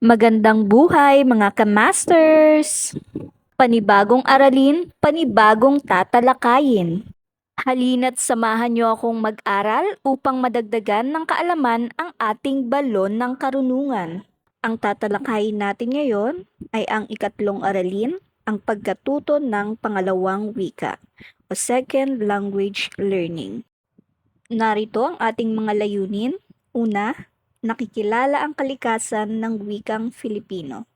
Magandang buhay mga kamasters! Panibagong aralin, panibagong tatalakayin. Halina't samahan niyo akong mag-aral upang madagdagan ng kaalaman ang ating balon ng karunungan. Ang tatalakayin natin ngayon ay ang ikatlong aralin, ang pagkatuto ng pangalawang wika o second language learning. Narito ang ating mga layunin. Una, nakikilala ang kalikasan ng wikang Filipino.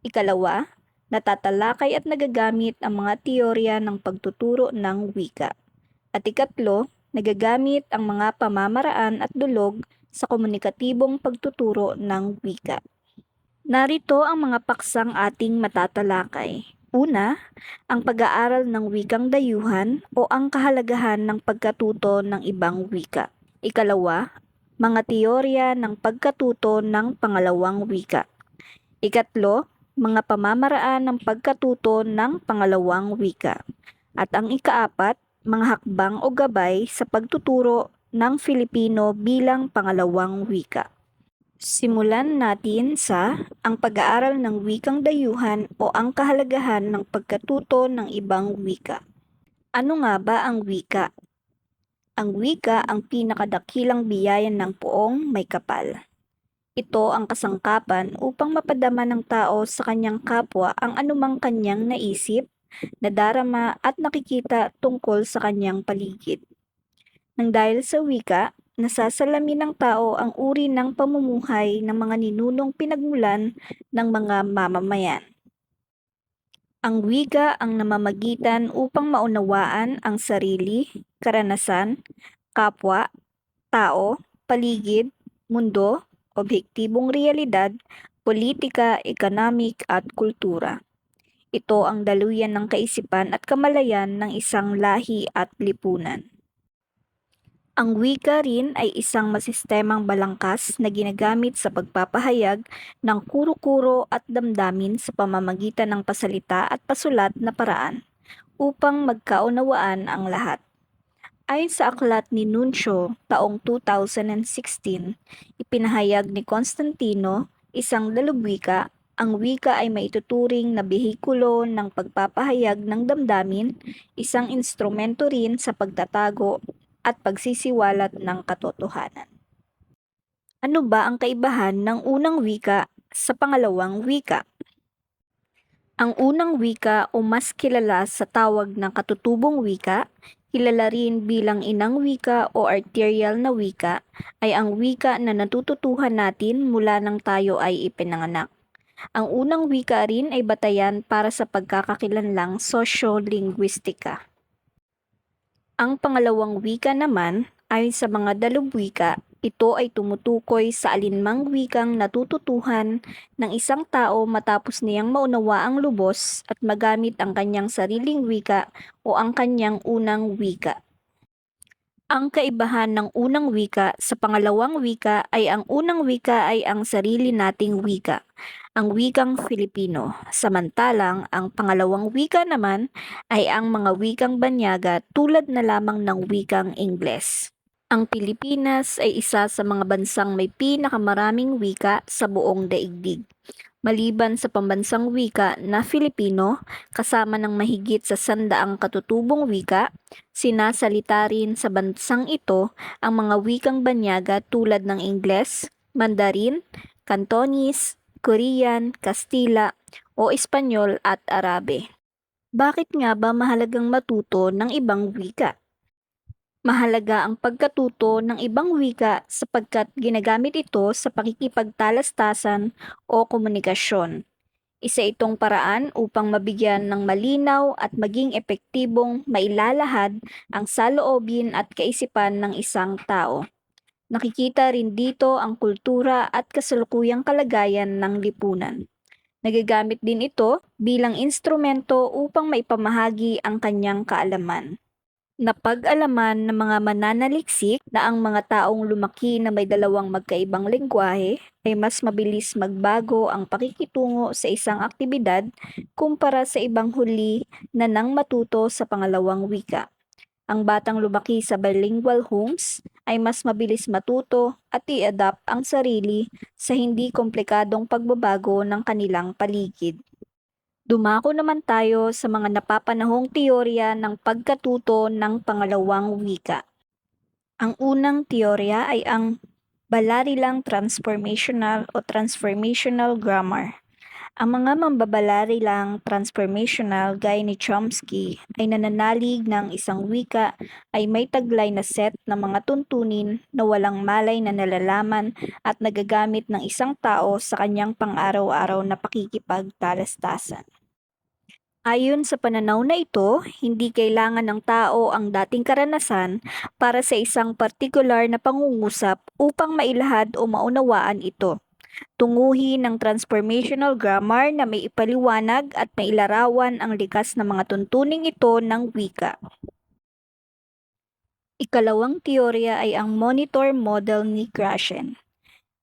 Ikalawa, natatalakay at nagagamit ang mga teorya ng pagtuturo ng wika. At ikatlo, nagagamit ang mga pamamaraan at dulog sa komunikatibong pagtuturo ng wika. Narito ang mga paksang ating matatalakay. Una, ang pag-aaral ng wikang dayuhan o ang kahalagahan ng pagkatuto ng ibang wika. Ikalawa, mga teorya ng pagkatuto ng pangalawang wika. Ikatlo, mga pamamaraan ng pagkatuto ng pangalawang wika. At ang ikaapat, mga hakbang o gabay sa pagtuturo ng Filipino bilang pangalawang wika. Simulan natin sa ang pag-aaral ng wikang dayuhan o ang kahalagahan ng pagkatuto ng ibang wika. Ano nga ba ang wika? Ang wika ang pinakadakilang biyayan ng poong may kapal. Ito ang kasangkapan upang mapadama ng tao sa kanyang kapwa ang anumang kanyang naisip, nadarama at nakikita tungkol sa kanyang paligid. Nang dahil sa wika, nasasalamin ng tao ang uri ng pamumuhay ng mga ninunong pinagmulan ng mga mamamayan. Ang wika ang namamagitan upang maunawaan ang sarili, karanasan, kapwa, tao, paligid, mundo, objektibong realidad, politika, economic at kultura. Ito ang daluyan ng kaisipan at kamalayan ng isang lahi at lipunan. Ang wika rin ay isang masistemang balangkas na ginagamit sa pagpapahayag ng kuro-kuro at damdamin sa pamamagitan ng pasalita at pasulat na paraan upang magkaunawaan ang lahat. Ayon sa aklat ni Nuncio taong 2016, ipinahayag ni Constantino, isang dalubwika, ang wika ay maituturing na behikulo ng pagpapahayag ng damdamin, isang instrumento rin sa pagtatago at pagsisiwalat ng katotohanan. Ano ba ang kaibahan ng unang wika sa pangalawang wika? Ang unang wika o mas kilala sa tawag ng katutubong wika, kilala rin bilang inang wika o arterial na wika, ay ang wika na natututuhan natin mula nang tayo ay ipinanganak. Ang unang wika rin ay batayan para sa pagkakakilanlang sosyo-linguistika. Ang pangalawang wika naman, ayon sa mga dalubwika, ito ay tumutukoy sa alinmang wikang natututuhan ng isang tao matapos niyang maunawa ang lubos at magamit ang kanyang sariling wika o ang kanyang unang wika. Ang kaibahan ng unang wika sa pangalawang wika ay ang unang wika ay ang sarili nating wika, ang wikang Filipino. Samantalang ang pangalawang wika naman ay ang mga wikang banyaga tulad na lamang ng wikang Ingles. Ang Pilipinas ay isa sa mga bansang may pinakamaraming wika sa buong daigdig. Maliban sa pambansang wika na Filipino, kasama ng mahigit sa sandaang katutubong wika, sinasalita rin sa bansang ito ang mga wikang banyaga tulad ng Ingles, Mandarin, Cantonese, Korean, Kastila o Espanyol at Arabe. Bakit nga ba mahalagang matuto ng ibang wika? Mahalaga ang pagkatuto ng ibang wika sapagkat ginagamit ito sa pakikipagtalastasan o komunikasyon. Isa itong paraan upang mabigyan ng malinaw at maging epektibong mailalahad ang saloobin at kaisipan ng isang tao. Nakikita rin dito ang kultura at kasalukuyang kalagayan ng lipunan. Nagagamit din ito bilang instrumento upang maipamahagi ang kanyang kaalaman. Napag-alaman ng mga mananaliksik na ang mga taong lumaki na may dalawang magkaibang lengguwahe ay mas mabilis magbago ang pakikitungo sa isang aktibidad kumpara sa ibang huli na nang matuto sa pangalawang wika. Ang batang lumaki sa bilingual homes ay mas mabilis matuto at i-adapt ang sarili sa hindi komplikadong pagbabago ng kanilang paligid. Dumako naman tayo sa mga napapanahong teorya ng pagkatuto ng pangalawang wika. Ang unang teorya ay ang balarilang transformational o transformational grammar. Ang mga mambabalaриlang transformational gaya ni Chomsky ay nananalig ng isang wika ay may taglay na set ng mga tuntunin na walang malay na nalalaman at nagagamit ng isang tao sa kanyang pang-araw-araw na pakikipagtalastasan. Ayon sa pananaw na ito, hindi kailangan ng tao ang dating karanasan para sa isang partikular na pangungusap upang mailahad o maunawaan ito. Tunguhin ng transformational grammar na may ipaliwanag at mailarawan ang likas na mga tuntuning ito ng wika. Ikalawang teorya ay ang monitor model ni Krashen.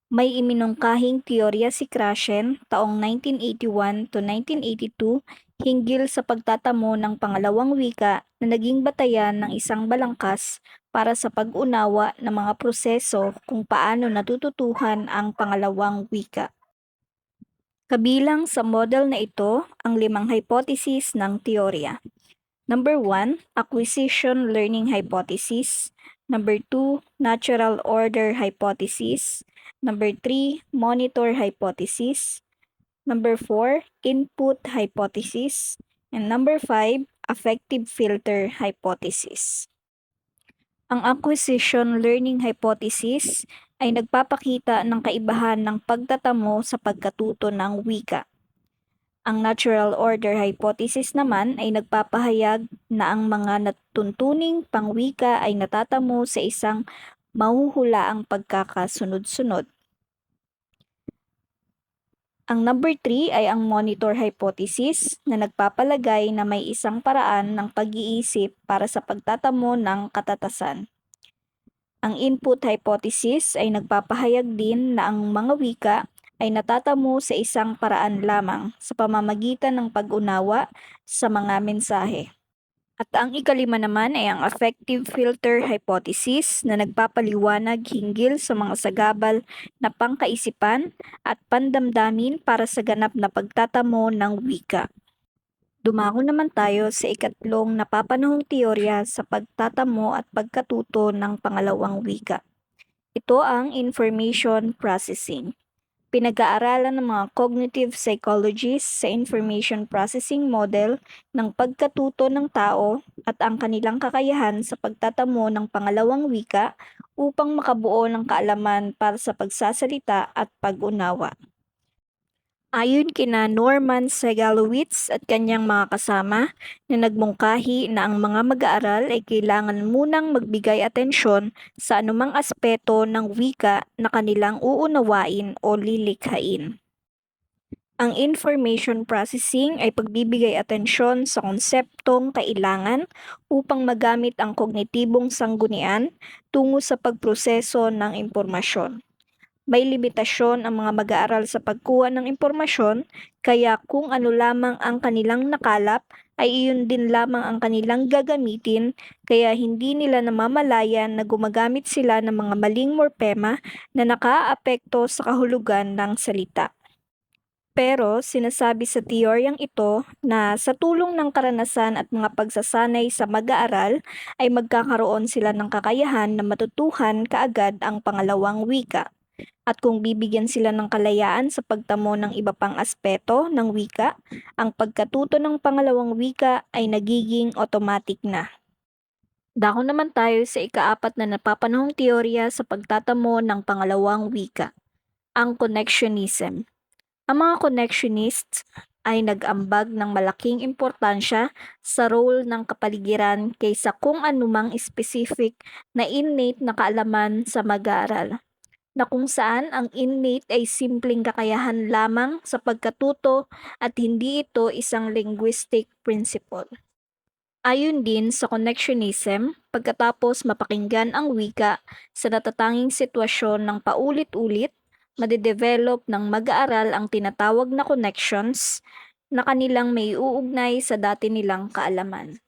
May iminungkahing teorya si Krashen taong 1981 to 1982 hinggil sa pagtatamo ng pangalawang wika na naging batayan ng isang balangkas para sa pag-unawa ng mga proseso kung paano natututuhan ang pangalawang wika. Kabilang sa model na ito ang limang hypothesis ng teorya. Number 1, acquisition learning hypothesis. Number 2, natural order hypothesis. Number 3, monitor hypothesis. Number 4, input hypothesis. And number 5, affective filter hypothesis. Ang acquisition learning hypothesis ay nagpapakita ng kaibahan ng pagtatamo sa pagkatuto ng wika. Ang natural order hypothesis naman ay nagpapahayag na ang mga natuntuning pangwika ay natatamo sa isang mahuhulaang pagkakasunod-sunod. Ang number 3 ay ang monitor hypothesis na nagpapalagay na may isang paraan ng pag-iisip para sa pagtatamo ng katatasan. Ang input hypothesis ay nagpapahayag din na ang mga wika ay natatamo sa isang paraan lamang sa pamamagitan ng pag-unawa sa mga mensahe. At ang ikalima naman ay ang affective filter hypothesis na nagpapaliwanag hinggil sa mga sagabal na pangkaisipan at pandamdamin para sa ganap na pagtatamo ng wika. Dumako naman tayo sa ikatlong napapanahong teorya sa pagtatamo at pagkatuto ng pangalawang wika. Ito ang information processing. Pinag-aaralan ng mga cognitive psychologists sa information processing model ng pagkatuto ng tao at ang kanilang kakayahan sa pagtatamo ng pangalawang wika upang makabuo ng kaalaman para sa pagsasalita at pag-unawa. Ayon kina Norman Segalowitz at kanyang mga kasama na nagmungkahi na ang mga mag-aaral ay kailangan munang magbigay atensyon sa anumang aspeto ng wika na kanilang uunawain o lilikhain. Ang information processing ay pagbibigay atensyon sa konseptong kailangan upang magamit ang kognitibong sanggunian tungo sa pagproseso ng impormasyon. May limitasyon ang mga mag-aaral sa pagkuha ng impormasyon, kaya kung ano lamang ang kanilang nakalap, ay iyon din lamang ang kanilang gagamitin, kaya hindi nila namamalayan na gumagamit sila ng mga maling morpema na nakaapekto sa kahulugan ng salita. Pero sinasabi sa teoryang ito na sa tulong ng karanasan at mga pagsasanay sa mag-aaral ay magkakaroon sila ng kakayahan na matutuhan kaagad ang pangalawang wika. At kung bibigyan sila ng kalayaan sa pagtamo ng iba pang aspeto ng wika, ang pagkatuto ng pangalawang wika ay nagiging automatic na. Dako naman tayo sa ikaapat na napapanahong teorya sa pagtatamo ng pangalawang wika, ang connectionism. Ang mga connectionists ay nag-ambag ng malaking importansya sa role ng kapaligiran kaysa kung anumang specific na innate na kaalaman sa mag-aaral na kung saan ang innate ay simpleng kakayahan lamang sa pagkatuto at hindi ito isang linguistic principle. Ayon din sa connectionism, pagkatapos mapakinggan ang wika sa natatanging sitwasyon ng paulit-ulit, madedevelop ng mag-aaral ang tinatawag na connections na kanilang may uugnay sa dati nilang kaalaman.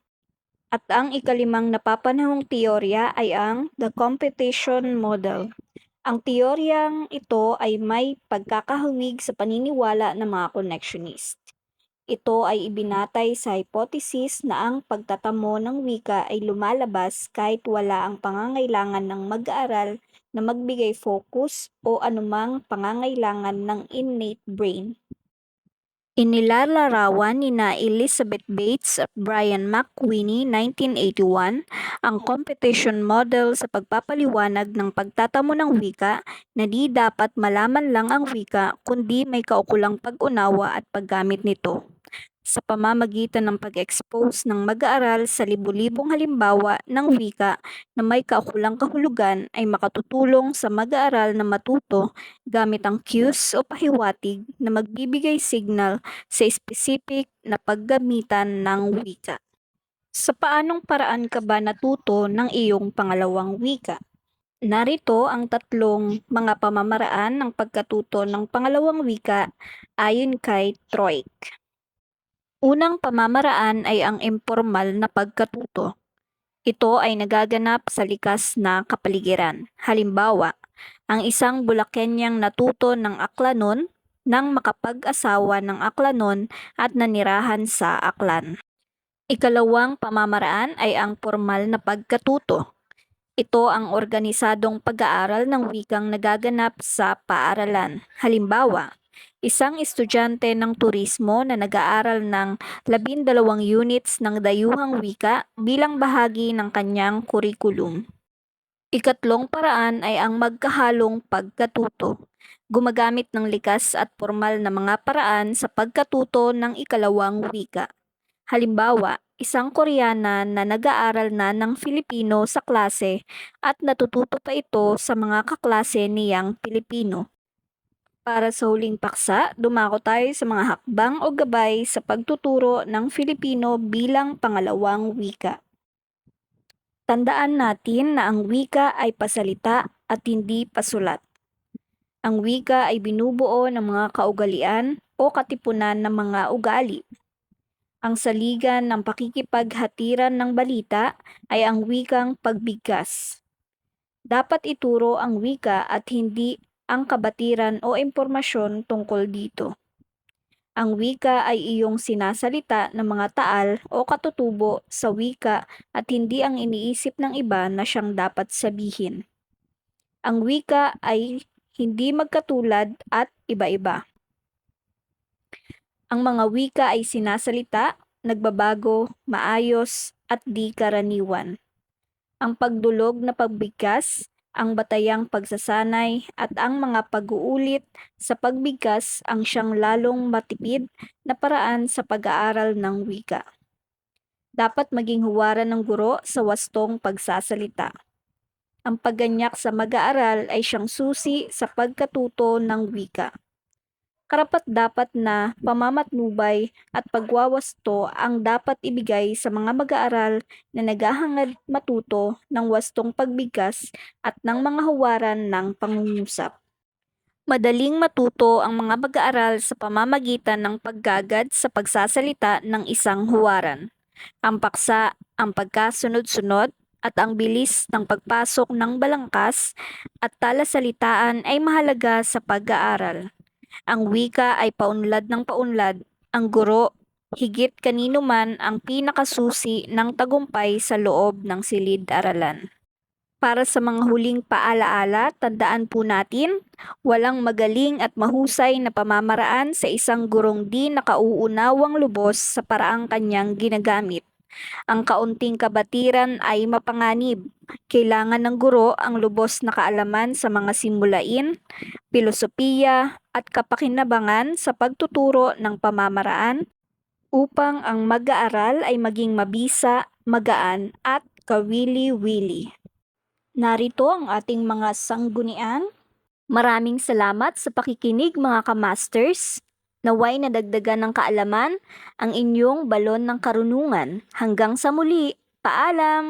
At ang ikalimang napapanahong teorya ay ang The Competition Model. Ang teoryang ito ay may pagkakahawig sa paniniwala ng mga connectionist. Ito ay ibinatay sa hypothesis na ang pagtatamo ng wika ay lumalabas kahit wala ang pangangailangan ng mag-aaral na magbigay focus o anumang pangangailangan ng innate brain. Inilalarawan ni na Elizabeth Bates at Brian McWhinney 1981 ang competition model sa pagpapaliwanag ng pagtatamo ng wika na di dapat malaman lang ang wika kundi may kaukulang pag-unawa at paggamit nito sa pamamagitan ng pag-expose ng mag-aaral sa libu-libong halimbawa ng wika na may kaukulang kahulugan ay makatutulong sa mag-aaral na matuto gamit ang cues o pahiwatig na magbibigay signal sa specific na paggamitan ng wika. Sa paanong paraan ka ba natuto ng iyong pangalawang wika? Narito ang tatlong mga pamamaraan ng pagkatuto ng pangalawang wika ayon kay Troik. Unang pamamaraan ay ang impormal na pagkatuto. Ito ay nagaganap sa likas na kapaligiran. Halimbawa, ang isang Bulakenyang natuto ng aklanon nang makapag-asawa ng aklanon at nanirahan sa aklan. Ikalawang pamamaraan ay ang formal na pagkatuto. Ito ang organisadong pag-aaral ng wikang nagaganap sa paaralan. Halimbawa, isang estudyante ng turismo na nag-aaral ng labindalawang units ng dayuhang wika bilang bahagi ng kanyang kurikulum. Ikatlong paraan ay ang magkahalong pagkatuto. Gumagamit ng likas at formal na mga paraan sa pagkatuto ng ikalawang wika. Halimbawa, isang Koreana na nag-aaral na ng Filipino sa klase at natututo pa ito sa mga kaklase niyang Pilipino. Para sa huling paksa, dumako tayo sa mga hakbang o gabay sa pagtuturo ng Filipino bilang pangalawang wika. Tandaan natin na ang wika ay pasalita at hindi pasulat. Ang wika ay binubuo ng mga kaugalian o katipunan ng mga ugali. Ang saligan ng pakikipaghatiran ng balita ay ang wikang pagbigkas. Dapat ituro ang wika at hindi ang kabatiran o impormasyon tungkol dito. Ang wika ay iyong sinasalita ng mga taal o katutubo sa wika at hindi ang iniisip ng iba na siyang dapat sabihin. Ang wika ay hindi magkatulad at iba-iba. Ang mga wika ay sinasalita, nagbabago, maayos, at di karaniwan. Ang pagdulog na pagbigkas, ang batayang pagsasanay, at ang mga pag-uulit sa pagbigkas ang siyang lalong matipid na paraan sa pag-aaral ng wika. Dapat maging huwaran ng guro sa wastong pagsasalita. Ang pagganyak sa mag-aaral ay siyang susi sa pagkatuto ng wika karapat dapat na pamamatnubay at pagwawasto ang dapat ibigay sa mga mag-aaral na naghahangad matuto ng wastong pagbigkas at ng mga huwaran ng pangungusap. Madaling matuto ang mga mag-aaral sa pamamagitan ng paggagad sa pagsasalita ng isang huwaran. Ang paksa, ang pagkasunod-sunod, at ang bilis ng pagpasok ng balangkas at talasalitaan ay mahalaga sa pag-aaral. Ang wika ay paunlad ng paunlad. Ang guro, higit kanino man ang pinakasusi ng tagumpay sa loob ng silid-aralan. Para sa mga huling paalaala, tandaan po natin, walang magaling at mahusay na pamamaraan sa isang gurong di nakauunawang lubos sa paraang kanyang ginagamit. Ang kaunting kabatiran ay mapanganib. Kailangan ng guro ang lubos na kaalaman sa mga simulain, filosofiya, at kapakinabangan sa pagtuturo ng pamamaraan upang ang mag-aaral ay maging mabisa, magaan, at kawili-wili. Narito ang ating mga sanggunian. Maraming salamat sa pakikinig mga kamasters. Naway nadagdagan ng kaalaman ang inyong balon ng karunungan. Hanggang sa muli, paalam!